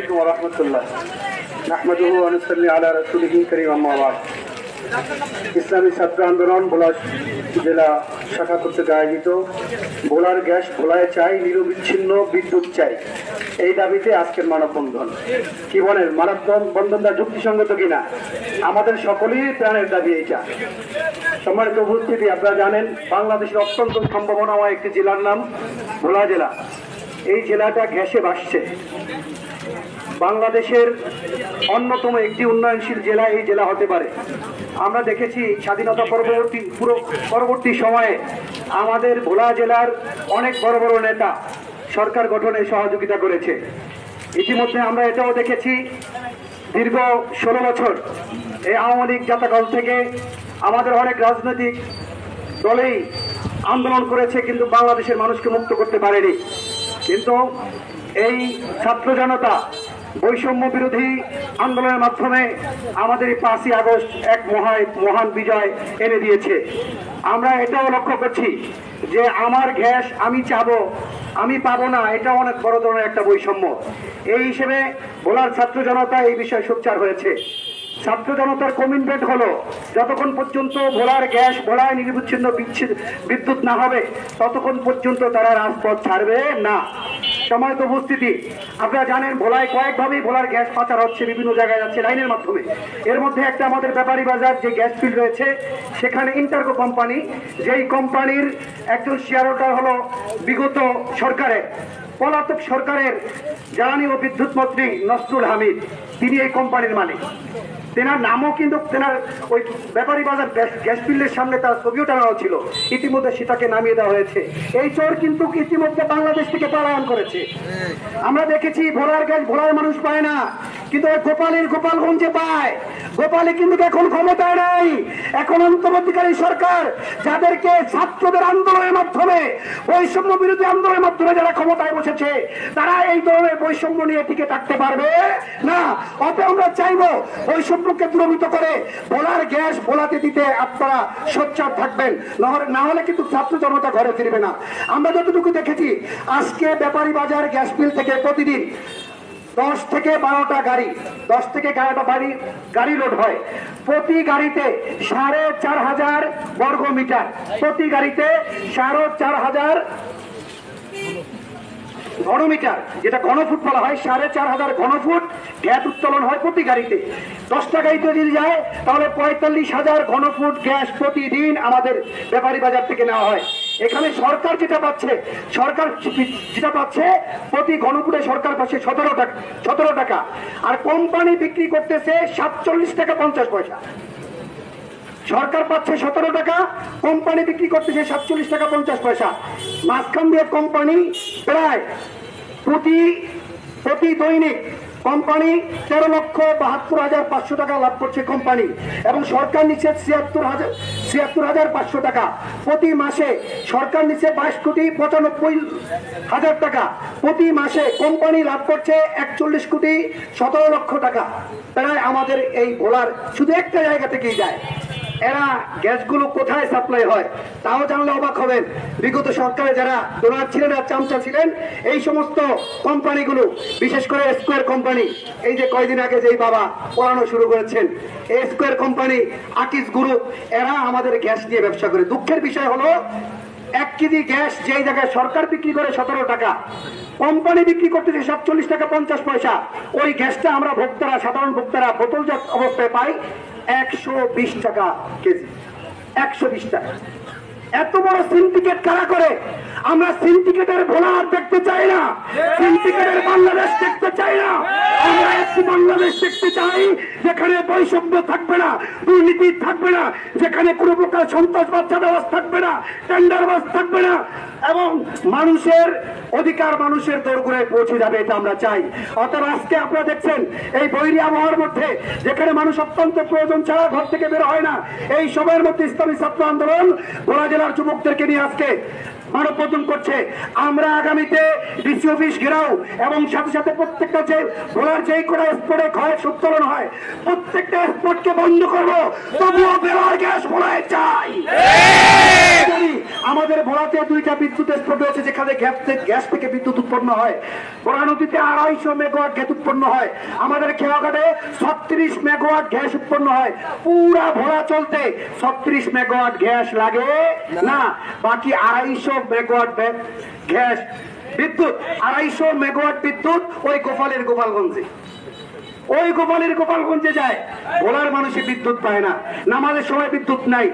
আলাইকুম রহমতুল্লাহ নাহমদুহু অনুসল্লি আলা রসুলহি করিম আহমাবাদ ইসলামী ছাত্র আন্দোলন ভোলা জেলা শাখা কর্তৃক আয়োজিত। ভোলার গ্যাস ভোলায় চাই, নিরবিচ্ছিন্ন বিদ্যুৎ চাই। এই দাবিতে আজকের মানববন্ধন। জীবনের বন্ধনটা যুক্তিসঙ্গত কিনা? আমাদের সকলেই প্রাণের দাবি এইটা। সম্মানিত উপস্থিতি, আপনারা জানেন, বাংলাদেশের অত্যন্ত সম্ভাবনাময় একটি জেলার নাম ভোলা জেলা। এই জেলাটা গ্যাসে ভাসছে। বাংলাদেশের অন্যতম একটি উন্নয়নশীল জেলা এই জেলা হতে পারে। আমরা দেখেছি স্বাধীনতা পরবর্তী পুরো পরবর্তী সময়ে আমাদের ভোলা জেলার অনেক বড় বড় নেতা সরকার গঠনে সহযোগিতা করেছে। ইতিমধ্যে আমরা এটাও দেখেছি দীর্ঘ ষোলো বছর এই আওয়ামী লীগ জাতাকল থেকে আমাদের অনেক রাজনৈতিক দলেই আন্দোলন করেছে কিন্তু বাংলাদেশের মানুষকে মুক্ত করতে পারেনি। কিন্তু এই ছাত্র জনতা বৈষম্য বিরোধী আন্দোলনের মাধ্যমে আমাদের এই পাঁচই আগস্ট এক মহায়, মহান বিজয় এনে দিয়েছে। আমরা এটাও লক্ষ্য করছি যে আমার গ্যাস আমি চাবো, আমি পাবো না, এটা অনেক বড় ধরনের একটা বৈষম্য। এই হিসেবে ভোলার ছাত্র জনতা এই বিষয়ে সোচ্চার হয়েছে। ছাত্র জনতার কমিটমেন্ট হলো, যতক্ষণ পর্যন্ত ভোলার গ্যাস ভোলায় নিরবিচ্ছিন্ন বিদ্যুৎ না হবে, ততক্ষণ পর্যন্ত তারা রাজপথ ছাড়বে না। সময় তো উপস্থিতি। আপনারা জানেন, ভোলায় কয়েকভাবেই ভোলার গ্যাস পাচার হচ্ছে, বিভিন্ন জায়গায় যাচ্ছে লাইনের মাধ্যমে। এর মধ্যে একটা আমাদের ব্যাপারী বাজার, যে গ্যাস ফিল্ড রয়েছে, সেখানে ইন্টারকো কোম্পানি যেই কোম্পানির একজন শেয়ার হোল্ডার হলো বিগত সরকারের, পলাতক সরকারের জ্বালানি ও বিদ্যুৎ মন্ত্রী নসরুল হামিদ। তিনি এই কোম্পানির মালিক। তেনার নামও কিন্তু তেনার ওই ব্যাপারী বাজার গ্যাস ফিল্ডের সামনে তার ছবিও টানানো ছিল। ইতিমধ্যে সেটাকে নামিয়ে দেওয়া হয়েছে। এই চোর কিন্তু ইতিমধ্যে বাংলাদেশ থেকে পলায়ন করেছে। আমরা দেখেছি ভোলার গ্যাস, ভোলার মানুষ পায় না। কিন্তু গোপালের গোপালগঞ্জে পায়। গোপালে কিন্তু এখন ক্ষমতায় নাই। এখন অন্তর্বর্তীকারী সরকার যাদেরকে ছাত্রদের আন্দোলনের মাধ্যমে, বৈষম্য বিরোধী আন্দোলনের মাধ্যমে যারা ক্ষমতায় বসেছে, তারা এই ধরনের বৈষম্য নিয়ে টিকে থাকতে পারবে না? অতএব আমরা চাইব বৈষম্যকে দূরীভূত করে ভোলার গ্যাস ভোলাতে দিতে আপনারা সোচ্চার থাকবেন। না হলে কিন্তু ছাত্র জনতা ঘরে ফিরবে না। আমরা যতটুকু দেখেছি, আজকে ব্যাপারী বাজার গ্যাস বিল থেকে প্রতিদিন দশ থেকে বারোটা গাড়ি, দশ থেকে এগারোটা বাড়ি, গাড়ি লোড হয়। প্রতি গাড়িতে সাড়ে চার হাজার বর্গ মিটার প্রতি গাড়িতে সাড়ে চার হাজার ঘনমিটার, যেটা ঘনফুট বলা হয়, সাড়ে চার হাজার ঘনফুট গ্যাস উত্তোলন হয় প্রতি গাড়িতে। দশটা গাড়িতে যদি যায়, তাহলে পঁয়তাল্লিশ হাজার ঘনফুট গ্যাস প্রতিদিন আমাদের ব্যাপারী বাজার থেকে নেওয়া হয়। এখানে সরকার যেটা পাচ্ছে, সরকার যেটা পাচ্ছে, প্রতি ঘনফুটে সরকার পাচ্ছে সতেরো টাকা সতেরো টাকা। আর কোম্পানি বিক্রি করতেছে সাতচল্লিশ টাকা পঞ্চাশ পয়সা। সরকার পাচ্ছে সতেরো টাকা, কোম্পানি বিক্রি করতেছে সাতচল্লিশ টাকা পঞ্চাশ পয়সা। মাঝখান দিয়ে কোম্পানি প্রায় প্রতি প্রতি দৈনিক, কোম্পানি তেরো লক্ষ বাহাত্তর হাজার পাঁচশো টাকা লাভ করছে কোম্পানি এবং সরকার নিচ্ছে ছিয়াত্তর হাজার ছিয়াত্তর হাজার পাঁচশো টাকা। প্রতি মাসে সরকার নিচ্ছে বাইশ কোটি পঁচানব্বই হাজার টাকা। প্রতি মাসে কোম্পানি লাভ করছে একচল্লিশ কোটি সতেরো লক্ষ টাকা। প্রায় আমাদের এই ভোলার শুধু একটা জায়গা থেকেই যায়। এরা গ্যাসগুলো কোথায় সাপ্লাই হয়, তাও জানলে অবাক হবেন। বিগত সরকারে যারা ডোনার ছিলেন আর চামচা ছিলেন, এই সমস্ত কোম্পানিগুলো, বিশেষ করে স্কোয়ার কোম্পানি, এই যে কয়দিন আগে যেই বাবা পড়ানো শুরু করেছেন, এই স্কোয়ার কোম্পানি আকিস গ্রুপ এরা আমাদের গ্যাস নিয়ে ব্যবসা করে। দুঃখের বিষয় হলো, এক কেজি গ্যাস যেই জায়গায় সরকার বিক্রি করে সতেরো টাকা, কোম্পানি বিক্রি করতেছে সাতচল্লিশ টাকা পঞ্চাশ পয়সা, ওই গ্যাসটা আমরা ভোক্তারা, সাধারণ ভোক্তারা বোতলজাত অবস্থায় পাই। একশো বিশ টাকা কেজি। একশো বিশ টাকা। এত বড় সিন্ডিকেট কারা করে? আমরা সিন্ডিকেটের ভোলা দেখতে চাই না। সিন্ডিকেটের বাংলাদেশ দেখতে চাই না। বাংলাদেশ দেখতে চাই, যেখানে বৈষম্য থাকবে না, দুর্নীতি থাকবে না, যেখানে কোনো প্রকার সন্ত্রাসবাদ, চাঁদাবাজ থাকবে না, টেন্ডারবাজ থাকবে না, এবং মানুষের অধিকার মানুষের দোরগোড়ায় পৌঁছে যাবে, এটা আমরা চাই। অতএব আজকে আপনারা দেখছেন, এই বৈরী আবহাওয়ার মধ্যে, যেখানে মানুষ অত্যন্ত প্রয়োজন ছাড়া ঘর থেকে বের হয় না, এই সময়ের মধ্যে ইসলামী ছাত্র আন্দোলন ভোলা জেলার যুবকদেরকে নিয়ে আজকে মানব পতন করছে। আমরা আগামীতে ডিসি অফিস ঘেরাও এবং সাথে সাথে প্রত্যেকটা যে ভোলার যেই করে স্পটে ঘরে উত্তোলন হয়, প্রত্যেকটা স্পোর্টকে বন্ধ করব। তবুও বেলার গ্যাস ভোলায় চাই। আমাদের দুইটা বিদ্যুৎ স্পট রয়েছে যেখানে গ্যাস থেকে গ্যাস থেকে বিদ্যুৎ উৎপন্ন হয়। ভোলা নদীতে আড়াইশো মেগাওয়াট গ্যাস উৎপন্ন হয়। আমাদের খেয়াঘাটে ছত্রিশ মেগাওয়াট গ্যাস উৎপন্ন হয়। পুরা ভোলা চলতে ছত্রিশ মেগাওয়াট গ্যাস লাগে? না বাকি আড়াইশো মেগাওয়াট গ্যাস বিদ্যুৎ আড়াইশো মেগাওয়াট বিদ্যুৎ ওই গোপালের গোপালগঞ্জে। ওই গোপালের গোপালগঞ্জে যায়। ভোলার মানুষে বিদ্যুৎ পায় না। নামাজের সময় বিদ্যুৎ নাই।